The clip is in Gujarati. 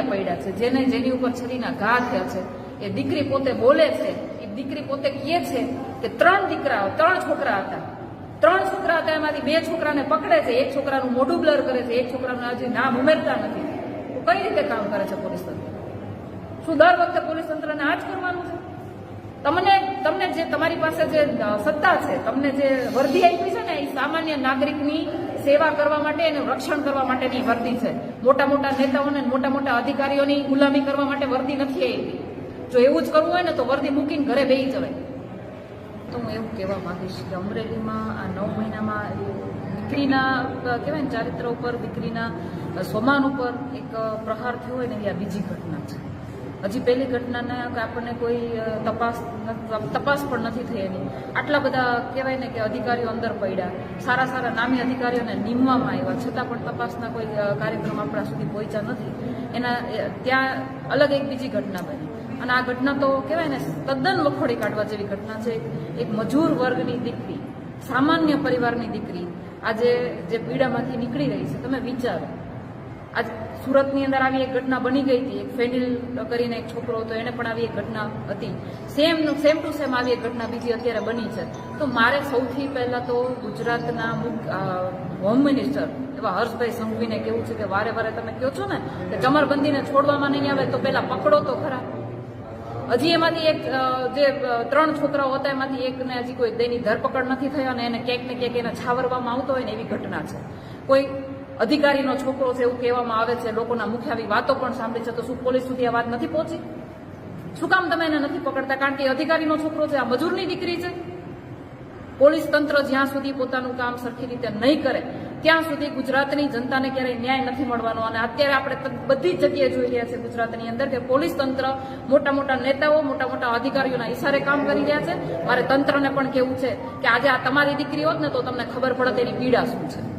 અહીંયા પડ્યા છે. જેને જેની ઉપર છરીના ઘા થયા છે. એ દીકરી પોતે બોલે છે. એ દીકરી પોતે કહે છે કે ત્રણ દીકરાઓ, ત્રણ છોકરા હતા. ત્રણ છોકરા હતા, એમાંથી બે છોકરાને પકડે છે. એક છોકરાનું મોઢું બ્લર કરે છે. એક છોકરાનું હજી નામ ઉમેરતા નથી. તો કઈ રીતે કામ કરે છે પોલીસ તંત્ર? શું દર વખતે પોલીસ તંત્રને આ જ કરવાનું છે? તમને તમને જે તમારી પાસે જે સત્તા છે, તમને જે વર્દી આપી છે ને, એ સામાન્ય નાગરિકની સેવા કરવા માટે એનું રક્ષણ કરવા માટેની વર્દી છે. મોટા મોટા નેતાઓને મોટા મોટા અધિકારીઓની ગુલામી કરવા માટે વર્દી નથી આપી જો એવું જ કરવું હોય ને તો વર્દી મૂકીને ઘરે બેસી જવાય. તો હું એવું કહેવા માંગીશ કે અમરેલીમાં આ નવ મહિનામાં દીકરીના કહેવાય ને ચારિત્ર ઉપર દીકરીના સ્વમાન ઉપર એક પ્રહાર થયો હોય ને એ આ બીજી ઘટના છે. હજી પહેલી ઘટનાને આપણને કોઈ તપાસ તપાસ પણ નથી એની આટલા બધા કહેવાય ને કે અધિકારીઓ અંદર પડ્યા. સારા સારા નામી અધિકારીઓને નીમવામાં આવ્યા. છતાં પણ તપાસના કોઈ કાર્યક્રમ આપણા સુધી પહોંચ્યા નથી. એના ત્યાં અલગ એક બીજી ઘટના બની. અને આ ઘટના તો કહેવાય ને તદ્દન વખોડી કાઢવા જેવી ઘટના છે. એક મજૂર વર્ગની દીકરી, સામાન્ય પરિવારની દીકરી, આજે જે પીડામાંથી નીકળી રહી છે. તમે વિચારો. આજ સુરતની અંદર આવી એક ઘટના બની ગઈ હતી. એક ફેનિલ કરીને એક છોકરો હતો, એને પણ આવી એક ઘટના હતી. સેમ સેમ ટુ સેમ આવી એક ઘટના બીજી અત્યારે બની છે. તો મારે સૌથી પહેલા તો ગુજરાતના હોમ મિનિસ્ટર એવા હર્ષભાઈ સંઘવીને કેવું છે કે વારે વારે તમે કહો છો ને, કે કમરબંધીને છોડવામાં નહીં આવે તો પહેલાં પકડો તો ખરા. હજી એમાંથી એક જે ત્રણ છોકરાઓ હતા, એમાંથી એકને હજી કોઈ તેની ધરપકડ નથી થઈ અને એને ક્યાંક ને ક્યાંક એને છાવરવામાં આવતો હોય ને એવી ઘટના છે. કોઈ અધિકારીનો છોકરો છે એવું કહેવામાં આવે છે, લોકોના મુખ્ય આવી વાતો પણ સાંભળી છે, તો શું પોલીસ સુધી આ વાત નથી પહોંચી? શું કામ તમે એને નથી પકડતા? કારણ કે અધિકારીનો છોકરો છે, આ મજૂરની દીકરી છે. પોલીસ તંત્ર જ્યાં સુધી પોતાનું કામ સરખી રીતે નહીં કરે, ત્યાં સુધી ગુજરાતની જનતાને ક્યારેય ન્યાય નથી મળવાનો. અને અત્યારે આપણે બધી જગ્યાએ જોઈ રહ્યા છે ગુજરાતની અંદર કે પોલીસ તંત્ર મોટા મોટા નેતાઓ, મોટા મોટા અધિકારીઓના ઈશારે કામ કરી રહ્યા છે. મારે તંત્રને પણ કેવું છે કે આજે આ તમારી દીકરી હોત ને તો તમને ખબર પડે તેની પીડા શું છે.